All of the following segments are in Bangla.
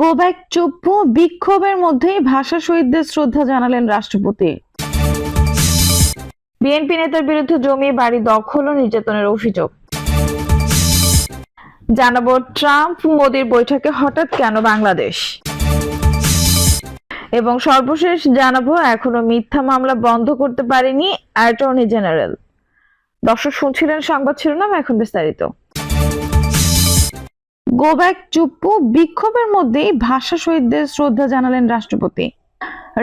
গো ব্যাক চুপ্পু বিক্ষোভের মধ্যেই ভাষা শহীদদের শ্রদ্ধা জানালেন রাষ্ট্রপতি। বিএনপি নেতার বিরুদ্ধে জমি, বাড়ি দখল ও নির্যাতনের অভিযোগ। জানাব, ট্রাম্প মোদির বৈঠকে হঠাৎ কেন বাংলাদেশ? এবং সর্বশেষ জানাব, এখনও মিথ্যা মামলা বন্ধ করতে পারেনি অ্যাটর্নি জেনারেল। দর্শক, শুনছিলেন সংবাদ শিরোনাম, এখন বিস্তারিত। গো ব্যাক চুপ্পু বিক্ষোভের মধ্যেই ভাষা শহীদদের শ্রদ্ধা জানালেন রাষ্ট্রপতি।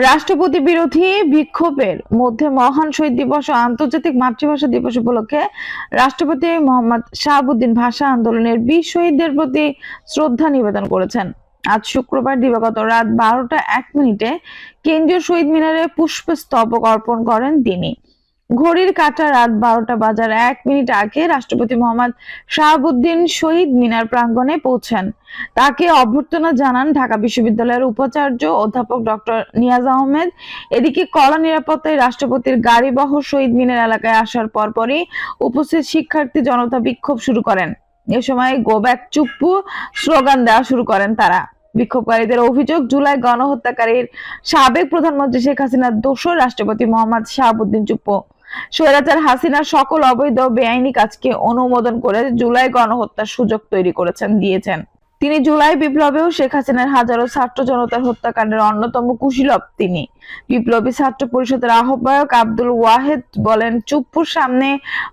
রাষ্ট্রপতি বিরোধী বিক্ষোভের মধ্যে মহান শহীদ দিবস ও আন্তর্জাতিক মাতৃভাষা দিবস উপলক্ষে রাষ্ট্রপতি মোহাম্মদ শাহাবুদ্দিন ভাষা আন্দোলনের বীর শহীদদের প্রতি শ্রদ্ধা নিবেদন করেছেন। আজ শুক্রবার দিবাগত রাত বারোটা এক মিনিটে কেন্দ্রীয় শহীদ মিনারে পুষ্পস্তবক অর্পণ করেন তিনি। ঘড়ির কাঁটা রাত বারোটা বাজার এক মিনিট আগে রাষ্ট্রপতি মোহাম্মদ শাহাবুদ্দিন শহীদ মিনার প্রাঙ্গণে পৌঁছান। তাকে অভ্যর্থনা জানান ঢাকা বিশ্ববিদ্যালয়ের উপাচার্য অধ্যাপক ডক্টর নিয়াজ আহমেদ। এদিকে কড়া নিরাপত্তায় রাষ্ট্রপতির গাড়িবহ শহীদ মিনার এলাকায় আসার পরপরই উপস্থিত শিক্ষার্থী জনতা বিক্ষোভ শুরু করেন। এ সময় গো ব্যাক চুপ্পু স্লোগান দেওয়া শুরু করেন তারা। বিক্ষোভকারীদের অভিযোগ, জুলাই গণহত্যাকারীর সাবেক প্রধানমন্ত্রী শেখ হাসিনার দোসর রাষ্ট্রপতি মোহাম্মদ শাহাবুদ্দিন চুপ্পু। স্বৈরাচার হাসিনার সকল অবৈধ বেআইনি কাজকে অনুমোদন করে জুলাই গণহত্যার সুযোগ তৈরি করেছেন, দিয়েছেন। তিনি জুলাই বিপ্লবেও শেখ হাসিনার হাজারো ছাত্র জনতার হত্যাকাণ্ডের অন্যতম কুশীলব তিনি। বিপ্লবী ছাত্র পরিষদের আহ্বায়ক আব্দুল ওয়াহেদ বলেন, চুপ্পুর সামনে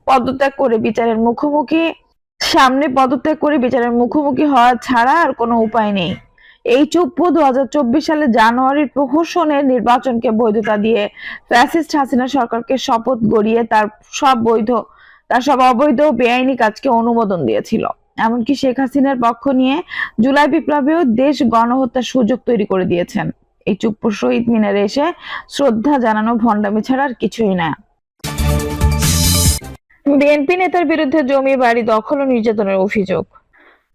পদত্যাগ করে বিচারের মুখোমুখি সামনে পদত্যাগ করে বিচারের মুখোমুখি হওয়া ছাড়া আর কোনো উপায় নেই। এই চুপ্পু দু হাজার চব্বিশ সালে জানুয়ারির প্রহসনের নির্বাচনকে বৈধতা দিয়ে ফ্যাসিস্ট হাসিনা সরকারকে শপথ গড়িয়ে তার সব বৈধ, তার সব অবৈধ বেআইনি কাজকে অনুমোদন দিয়েছিল। এমনকি শেখ হাসিনার পক্ষ নিয়ে জুলাই বিপ্লবেও দেশ গণহত্যার সুযোগ তৈরি করে দিয়েছেন। এই চুপ্পু শহীদ মিনারে এসে শ্রদ্ধা জানানো ভণ্ডামি ছাড়া আর কিছুই না। বিএনপি নেতার বিরুদ্ধে জমি, বাড়ি দখল ও নির্যাতনের অভিযোগ।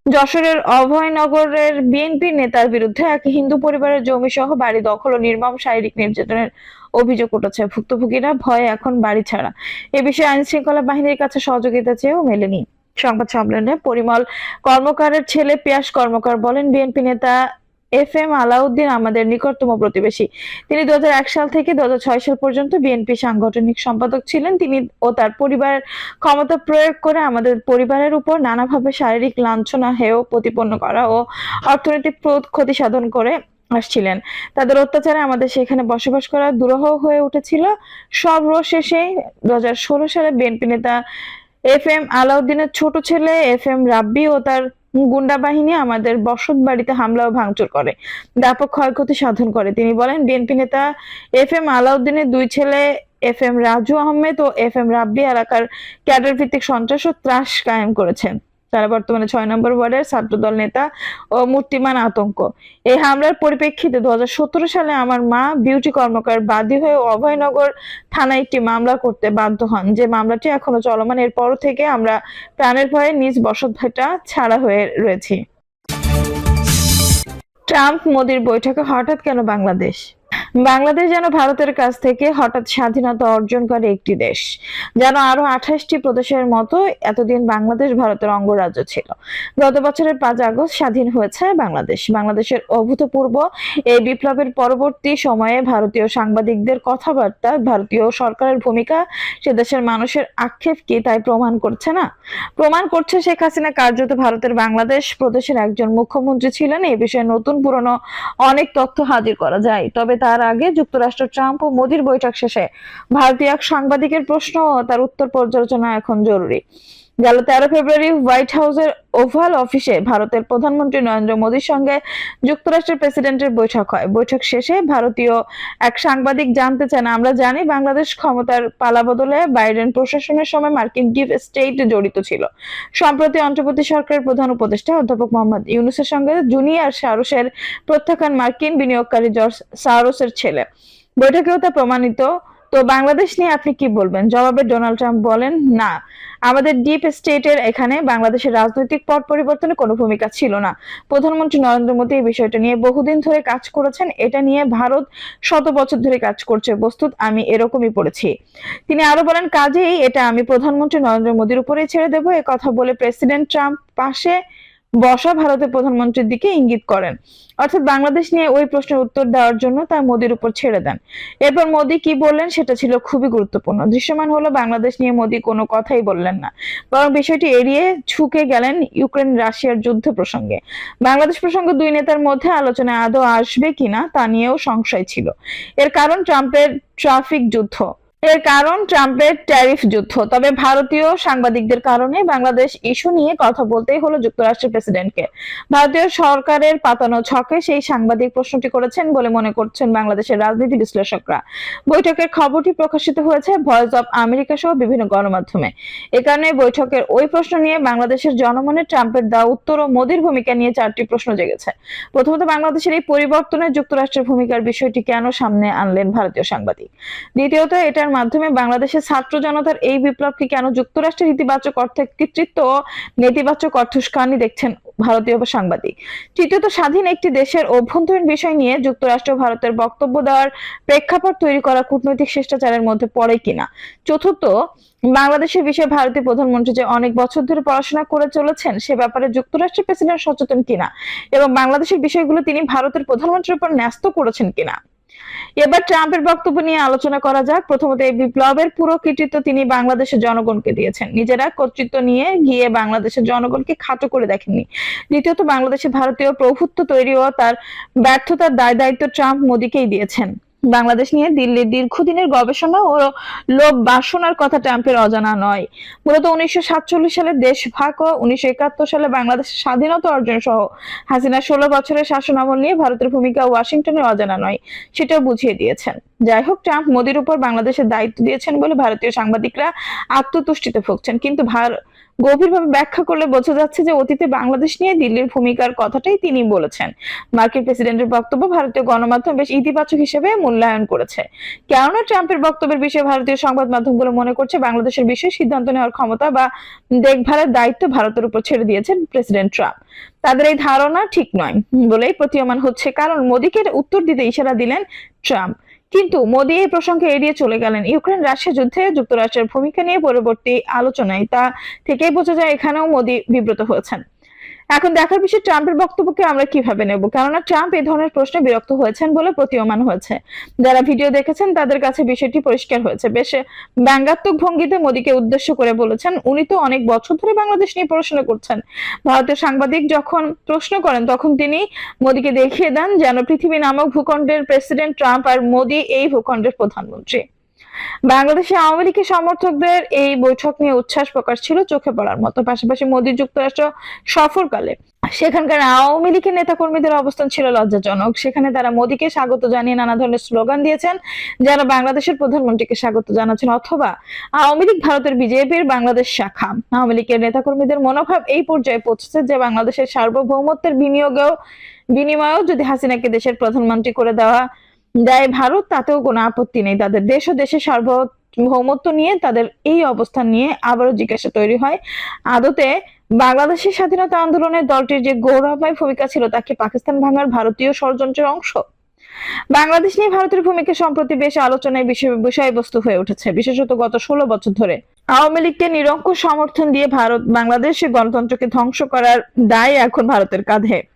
যশোরের অভয়নগরের বিএনপির নেতার বিরুদ্ধে এক হিন্দু পরিবারের জমি সহ বাড়ি দখল ও নির্মম শারীরিক নির্যাতনের অভিযোগ উঠেছে। ভুক্তভোগীরা ভয়ে এখন বাড়ি ছাড়া। এ বিষয়ে আইন শৃঙ্খলা বাহিনীর কাছে সহযোগিতা চেয়েও মেলেনি। সংবাদ সম্মেলনে পরিমল কর্মকারের ছেলে পিয়াস কর্মকার বলেন বিএনপি নেতা এফ এম আলাউদ্দিন আমাদের নিকটতম প্রতিবেশী। তিনি দু হাজার এক সাল থেকে দু হাজার ছয় সাল পর্যন্ত বিএনপি সাংগঠনিক সম্পাদক ছিলেন। তিনি ও তার পরিবারের ক্ষমতা প্রয়োগ করে আমাদের পরিবারের উপর নানাভাবে শারীরিক লাঞ্ছনা, হেয় প্রতিপন্ন করা ও অর্থনৈতিক ক্ষতি সাধন করে আসছিলেন। তাদের অত্যাচারে আমাদের সেখানে বসবাস করা দুরূহ হয়ে উঠেছিল। সর্বশেষে দু হাজার ষোলো সালে বিএনপি নেতা এফ এম আলাউদ্দিনের ছোট ছেলে এফ এম রাব্বি ও তার গুন্ডা বাহিনী আমাদের বসত বাড়িতে হামলা ও ভাঙচুর করে, ব্যাপক ক্ষয়ক্ষতি সাধন করে। তিনি বলেন, বিএনপি নেতা এফ এম আলাউদ্দিনের দুই ছেলে এফ এম রাজু আহমেদ ও এফ এম রাব্বি এলাকার ক্যাডার ভিত্তিক সন্ত্রাস ও ত্রাস কায়েম করেছেন। তারা বর্তমানে ছয় নম্বর ওয়ার্ডের ছাত্রদল নেতা ও মূর্তিমান আতঙ্ক। এই হামলার পরিপ্রেক্ষিতে দুহাজার সতেরো সালে আমার মা বিউটি কর্মকার বাদী হয়ে অভয়নগর থানায় একটি মামলা করতে বাধ্য হন। যে মামলাটি এখনও চলমান এরপর থেকে আমরা প্রাণের ভয়ে নিজ বসত ভাটা ছাড়া হয়ে রয়েছি। ট্রাম্প মোদির বৈঠকে হঠাৎ কেন বাংলাদেশ? বাংলাদেশ যেন ভারতের কাছ থেকে হঠাৎ স্বাধীনতা অর্জন করে একটি দেশ, যেন আরও আঠাশটি প্রদেশের মতো এতদিন বাংলাদেশ ভারতের অঙ্গরাজ্য ছিল। গত বছরের পাঁচ আগস্ট স্বাধীন হয়েছে বাংলাদেশ। বাংলাদেশের অভূতপূর্ব এই বিপ্লবের পরবর্তী সময়ে ভারতীয় সাংবাদিকদের কথাবার্তা, ভারতীয় সরকারের ভূমিকা, সে দেশের মানুষের আক্ষেপ কি তাই প্রমাণ করছে না? প্রমাণ করছে শেখ হাসিনা কার্যত ভারতের বাংলাদেশ প্রদেশের একজন মুখ্যমন্ত্রী ছিলেন। এই বিষয়ে নতুন পুরনো অনেক তথ্য হাজির করা যায়। তবে তার আগে যুক্তরাষ্ট্র ট্রাম্প ও মোদির বৈঠক শেষে ভারতীয় এক সাংবাদিকের প্রশ্ন, তার উত্তর পর্যালোচনা এখন জরুরি। গেল তেরো ফেব্রুয়ারি হোয়াইট হাউসের ওভাল অফিসে ভারতের প্রধানমন্ত্রী নরেন্দ্র মোদীর সঙ্গে যুক্তরাষ্ট্রের প্রেসিডেন্টের বৈঠক হয়। বৈঠক শেষে ভারতীয় এক সাংবাদিক জানতে চান, আমরা জানি বাংলাদেশ ক্ষমতার পালাবদলে বাইডেন প্রশাসনের সময় মার্কিন ডিপ স্টেট জড়িত ছিল। সম্প্রতি অন্তর্বর্তী সরকারের প্রধান উপদেষ্টা অধ্যাপক মোহাম্মদ ইউনুসের সঙ্গে জুনিয়র সারসের প্রত্যাখ্যান মার্কিন বিনিয়োগকারী জর্জ সারসের ছেলে। বৈঠকেও তা প্রমাণিত। তো বাংলাদেশ নিয়ে আপনি কি বলবেন? জবাবে ডোনাল্ড ট্রাম্প বলেন, না। আমাদের ডিপ স্টেটের এখানে বাংলাদেশের রাজনৈতিক পট পরিবর্তনে কোনো ভূমিকা ছিল না। প্রধানমন্ত্রী নরেন্দ্র মোদী এই বিষয়টা নিয়ে বহুদিন ধরে কাজ করেছেন। এটা নিয়ে ভারত শত বছর ধরে কাজ করছে। বস্তুত আমি এরকমই পড়েছি। তিনি আরও বলেন, কাজেই এটা আমি প্রধানমন্ত্রী নরেন্দ্র মোদীর উপরেই ছেড়ে দেবো। কথা বলে প্রেসিডেন্ট ট্রাম্প পাশে বসা ভারতের প্রধানমন্ত্রীর দিকে ইঙ্গিত করেন। অর্থাৎ বাংলাদেশ নিয়ে ওই প্রশ্নের উত্তর দেওয়ার জন্য তা মোদির উপর ছেড়ে দেন। এরপর মোদি কি বললেন সেটা ছিল খুবই গুরুত্বপূর্ণ। দৃশ্যমান হলো বাংলাদেশ নিয়ে মোদি কোনো কথাই বললেন না, বরং বিষয়টি এড়িয়ে ঝুঁকে গেলেন ইউক্রেন রাশিয়ার যুদ্ধ প্রসঙ্গে। বাংলাদেশ প্রসঙ্গে দুই নেতার মধ্যে আলোচনায় আদৌ আসবে কিনা তা নিয়েও সংশয় ছিল। এর কারণ ট্রাম্পের ট্রাফিক যুদ্ধ। এর কারণ ট্রাম্পের ট্যারিফ যুদ্ধ। তবে ভারতীয় সাংবাদিকদের কারণে বাংলাদেশ ইস্যু নিয়ে কথা বলতেই হলো যুক্তরাষ্ট্রের প্রেসিডেন্টকে। ভারতীয় সরকারের পাতানো ছকে সেই সাংবাদিক প্রশ্নটি করেছেন বলে মনে করছেন বাংলাদেশের রাজনীতি বিশ্লেষকরা। বৈঠকের খবরটি প্রকাশিত হয়েছে ভয়েস অব আমেরিকা সহ বিভিন্ন গণমাধ্যমে। এ কারণে বৈঠকের ওই প্রশ্ন নিয়ে বাংলাদেশের জনমনে ট্রাম্পের দেওয়া উত্তর ও মোদির ভূমিকা নিয়ে চারটি প্রশ্ন জেগেছে। প্রথমত, বাংলাদেশের এই পরিবর্তনে যুক্তরাষ্ট্রের ভূমিকার বিষয়টি কেন সামনে আনলেন ভারতীয় সাংবাদিক? দ্বিতীয়ত এটার মাধ্যমে বাংলাদেশের ছাত্র জনতার এই বিপ্লবকে কেন যুক্তরাষ্ট্রের ইতিবাচক অর্থে কৃতিত্ব, নেতিবাচক অর্থস্কানি দেখছেন ভারতীয় সাংবাদিক। তৃতীয়ত, স্বাধীন একটি দেশের অভ্যন্তরীণ বিষয় নিয়ে যুক্তরাষ্ট্র ভারতের বক্তব্য দেওয়ার প্রেক্ষাপট তৈরি করা কূটনৈতিক শিষ্টাচারের মধ্যে পড়ে কিনা? চতুর্থ, বাংলাদেশের বিষয়ে ভারতীয় প্রধানমন্ত্রী যে অনেক বছর ধরে পড়াশোনা করে চলেছেন, সে ব্যাপারে যুক্তরাষ্ট্রের প্রেসিডেন্ট সচেতন কিনা? এবং বাংলাদেশের বিষয়গুলো তিনি ভারতের প্রধানমন্ত্রীর উপর ন্যস্ত করেছেন কিনা? এবার ট্রাম্পের বক্তব্য নিয়ে আলোচনা করা যাক। প্রথমত এই বিপ্লবের পুরো কৃতিত্ব তিনি বাংলাদেশের জনগণকে দিয়েছেন। নিজেরা কর্তৃত্ব নিয়ে গিয়ে বাংলাদেশের জনগণকে খাটো করে দেখেননি। দ্বিতীয়ত, বাংলাদেশে ভারতীয় প্রভুত্ব তৈরি ও তার ব্যর্থতার দায় দায়িত্ব ট্রাম্প মোদীকেই দিয়েছেন। বাংলাদেশ নিয়ে দিল্লির দীর্ঘদিনের গবেষণা ও লোভ বাসনার কথা ট্রাম্পের অজানা নয়। মূলত উনিশশো সাতচল্লিশ সালে দেশভাগ ও উনিশশো একাত্তর সালে বাংলাদেশের স্বাধীনতা অর্জন সহ হাসিনা ষোলো বছরের শাসনামল নিয়ে ভারতের ভূমিকা ওয়াশিংটনের অজানা নয়, সেটাও বুঝিয়ে দিয়েছেন। যাই হোক, ট্রাম্প মোদির উপর বাংলাদেশের দায়িত্ব দিয়েছেন বলে ভারতীয় সাংবাদিকরা আত্মতুষ্টিতে ভুগছেন। কিন্তু ভার গভীরভাবে ব্যাখ্যা করলে বোঝা যাচ্ছে যে অতীতে বাংলাদেশ নিয়ে দিল্লির ভূমিকার কথাটাই তিনি বলেছেন। মার্কিন প্রেসিডেন্টের বক্তব্য ভারতীয় গণমাধ্যম বেশ ইতিবাচক হিসেবে মূল্যায়ন করেছে। কেননা ট্রাম্পের বক্তব্যের বিষয়ে ভারতীয় সংবাদ মাধ্যমগুলো মনে করছে বাংলাদেশের বিষয়ে সিদ্ধান্ত নেওয়ার ক্ষমতা বা দেখভালের দায়িত্ব ভারতের উপর ছেড়ে দিয়েছেন প্রেসিডেন্ট ট্রাম্প। তাদের এই ধারণা ঠিক নয় বলেই প্রতীয়মান হচ্ছে, কারণ মোদীকে উত্তর দিতে ইশারা দিলেন ট্রাম্প। কিন্তু মোদি এই প্রসঙ্গে এড়িয়ে চলে গেলেন। ইউক্রেন রাশিয়া যুদ্ধে যুক্তরাষ্ট্রের ভূমিকা নিয়ে পরবর্তী আলোচনায় তা থেকেই বোঝা যায় এখানেও মোদি বিব্রত হয়েছেন। এখন দেখার বিষয় ট্রাম্পের বক্তব্যকে আমরা কীভাবে নেব? কেননা ট্রাম্প এই ধরনের প্রশ্নে বিরক্ত হয়েছেন বলে প্রতীয়মান হয়েছে। যারা ভিডিও দেখেছেন, তাদের কাছে বিষয়টি পরিষ্কার হয়েছে। বেশ ব্যঙ্গাত্মক ভঙ্গিতে মোদীকে উদ্দেশ্য করে বলেছেন, উনি তো অনেক বছর ধরে বাংলাদেশ নিয়ে পড়াশোনা করছেন। ভারতের সাংবাদিক যখন প্রশ্ন করেন, তখন তিনি মোদীকে দেখিয়ে দেন, যেন পৃথিবী নামক ভূখণ্ডের প্রেসিডেন্ট ট্রাম্প আর মোদী এই ভূখণ্ডের প্রধানমন্ত্রী। বাংলাদেশে আওয়ামী লীগের সমর্থকদের এই বৈঠক নিয়ে উচ্ছ্বাস প্রকাশ ছিল চোখে পড়ার মতো। পাশাপাশি মোদী যুক্তরাষ্ট্র সফরকালে সেখানকার আওয়ামী লীগের নেতাকর্মীদের অবস্থান ছিল লজ্জাজনক। সেখানে তারা মোদীকে স্বাগত জানিয়ে নানা ধরনের স্লোগান দিয়েছেন, যারা বাংলাদেশের প্রধানমন্ত্রীকে স্বাগত জানাচ্ছেন অথবা আওয়ামী লীগ ভারতের বিজেপির বাংলাদেশ শাখা। আওয়ামী লীগের নেতাকর্মীদের মনোভাব এই পর্যায়ে পৌঁছেছে যে বাংলাদেশের সার্বভৌমত্বের বিনিয়োগেও বিনিময়েও যদি হাসিনাকে দেশের প্রধানমন্ত্রী করে দেওয়া দেয় ভারত, তাতেও কোনো আপত্তি নেই। তাদের দেশ ও দেশের সার্বভৌমত্ব নিয়ে তাদের এই অবস্থান নিয়ে আবারও জিজ্ঞাসা তৈরি হয়। আদতে বাংলাদেশের স্বাধীনতা আন্দোলনের দলটির যে গৌরবময় ভূমিকা ছিল, তাকে পাকিস্তান ভাঙার ভারতীয় ষড়যন্ত্রের অংশ। বাংলাদেশ নিয়ে ভারতের ভূমিকা সম্প্রতি বেশ আলোচনায় বিষয়- বিষয়বস্তু হয়ে উঠেছে। বিশেষত গত ষোলো বছর ধরে আওয়ামী লীগকে নিরঙ্কুশ সমর্থন দিয়ে ভারত বাংলাদেশের গণতন্ত্রকে ধ্বংস করার দায় এখন ভারতের কাঁধে।